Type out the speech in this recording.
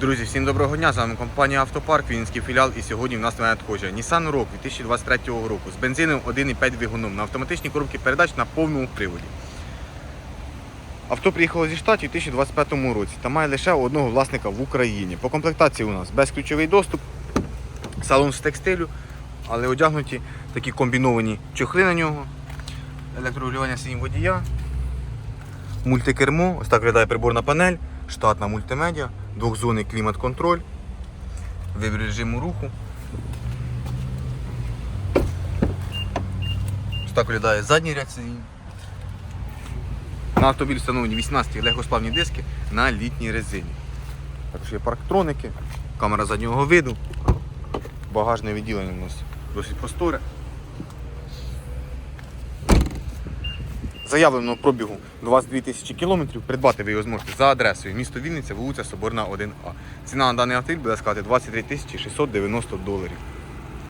Друзі, всім доброго дня! З вами компанія Автопарк, Вінницький філіал. І сьогодні в нас на надходження Nissan Rogue 2023 року з бензином 1,5 двигуном на автоматичній коробці передач на повному приводі. Авто приїхало зі штатів у 2025 році та має лише одного власника в Україні. По комплектації у нас безключовий доступ, салон з текстилю, але одягнуті такі комбіновані чохли на нього, електрорегулювання сидінь водія, мультикермо, ось так виглядає приборна панель, штатна мультимедіа, двохзонний клімат-контроль, вибір режиму руху. Ось так виглядає задній ряд сидінь. На автомобіль встановлені 18 легкосплавні диски на літній резині. Також є парктроники, камера заднього виду, багажне відділення у нас досить просторе. Заявленого пробігу 22 тисячі кілометрів. Придбати ви його зможете за адресою місто Вінниця, вулиця Соборна 1А. Ціна на даний автомобіль буде складати 23 тисячі 690 доларів.